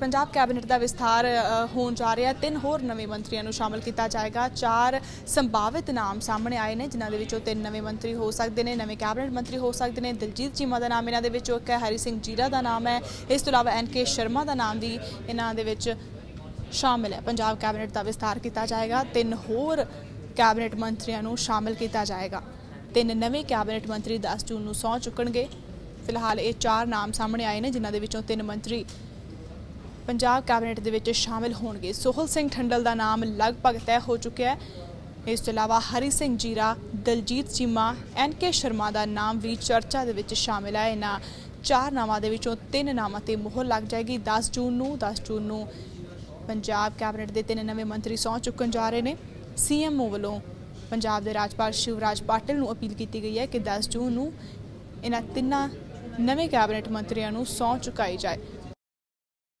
Punjab cabinet ਦਾ ਵਿਸਥਾਰ ਹੋਣ ਜਾ ਰਿਹਾ ਤਿੰਨ ਹੋਰ ਨਵੇਂ ਮੰਤਰੀਆਂ ਨੂੰ ਸ਼ਾਮਲ ਕੀਤਾ ਜਾਏਗਾ। ਚਾਰ ਸੰਭਾਵਿਤ ਨਾਮ ਸਾਹਮਣੇ ਆਏ ਨੇ, ਜਿਨ੍ਹਾਂ ਦੇ ਵਿੱਚੋਂ ਤਿੰਨ ਨਵੇਂ ਮੰਤਰੀ ਹੋ ਸਕਦੇ ਨੇ, ਨਵੇਂ ਕੈਬਨਿਟ ਮੰਤਰੀ ਹੋ ਸਕਦੇ ਨੇ। ਦਿਲਜੀਤ ਚੀਮਾ ਦਾ ਨਾਮ ਇਹਨਾਂ ਦੇ ਵਿੱਚੋਂ ਇੱਕ ਹੈ, ਹਰੀ ਸਿੰਘ ਜੀਰਾ ਦਾ ਨਾਮ ਹੈ। ਇਸ ਤੋਂ ਇਲਾਵਾ ਐਨਕੇ ਸ਼ਰਮਾ ਦਾ ਨਾਮ ਵੀ ਇਹਨਾਂ ਦੇ ਵਿੱਚ ਸ਼ਾਮਿਲ ਹੈ। ਪੰਜਾਬ ਕੈਬਨਿਟ ਦਾ ਵਿਸਥਾਰ ਕੀਤਾ ਜਾਏਗਾ। ਤਿੰਨ ਹੋਰ ਕੈਬਨਿਟ ਮੰਤਰੀਆਂ ਨੂੰ ਸ਼ਾਮਿਲ ਕੀਤਾ ਜਾਏਗਾ। ਤਿੰਨ ਨਵੇਂ ਕੈਬਨਿਟ ਮੰਤਰੀ 10 ਜੂਨ ਨੂੰ ਸਹੁੰ ਚੁੱਕਣਗੇ। ਫਿਲਹਾਲ ਇਹ ਚਾਰ ਨਾਮ ਸਾਹਮਣੇ ਆਏ ਨੇ, ਜਿਨ੍ਹਾਂ ਦੇ ਵਿੱਚੋਂ ਤਿੰਨ ਮੰਤਰੀ ਪੰਜਾਬ ਕੈਬਨਿਟ ਦੇ ਵਿੱਚ ਸ਼ਾਮਿਲ ਹੋਣਗੇ। ਸੋਹਲ ਸਿੰਘ ਠੰਡਲ ਦਾ ਨਾਮ ਲਗਭਗ ਤੈਅ ਹੋ ਚੁੱਕਿਆ ਹੈ। ਇਸ ਤੋਂ ਇਲਾਵਾ ਹਰੀ ਸਿੰਘ ਜੀਰਾ, ਦਲਜੀਤ ਚੀਮਾ, ਐਨ ਕੇ ਸ਼ਰਮਾ ਦਾ ਨਾਮ ਵੀ ਚਰਚਾ ਦੇ ਵਿੱਚ ਸ਼ਾਮਿਲ ਹੈ। ਇਹਨਾਂ ਚਾਰ ਨਾਵਾਂ ਦੇ ਵਿੱਚੋਂ ਤਿੰਨ ਨਾਵਾਂ ਤੇ ਮੋਹਰ ਲੱਗ ਜਾਏਗੀ। 10 ਜੂਨ ਨੂੰ 10 ਜੂਨ ਨੂੰ ਪੰਜਾਬ ਕੈਬਨਿਟ ਦੇ ਤਿੰਨ ਨਵੇਂ ਮੰਤਰੀ ਸਹੁੰ ਚੁੱਕਣ ਜਾ ਰਹੇ ਨੇ। ਸੀਐਮਓ ਵੱਲੋਂ ਪੰਜਾਬ ਦੇ ਰਾਜਪਾਲ ਸ਼ਿਵਰਾਜ ਪਾਟਿਲ ਨੂੰ ਅਪੀਲ ਕੀਤੀ ਗਈ ਹੈ ਕਿ 10 ਜੂਨ ਨੂੰ ਇਹਨਾਂ ਤਿੰਨਾਂ ਨਵੇਂ ਕੈਬਨਿਟ ਮੰਤਰੀਆਂ ਨੂੰ ਸਹੁੰ ਚੁਕਾਈ ਜਾਏ।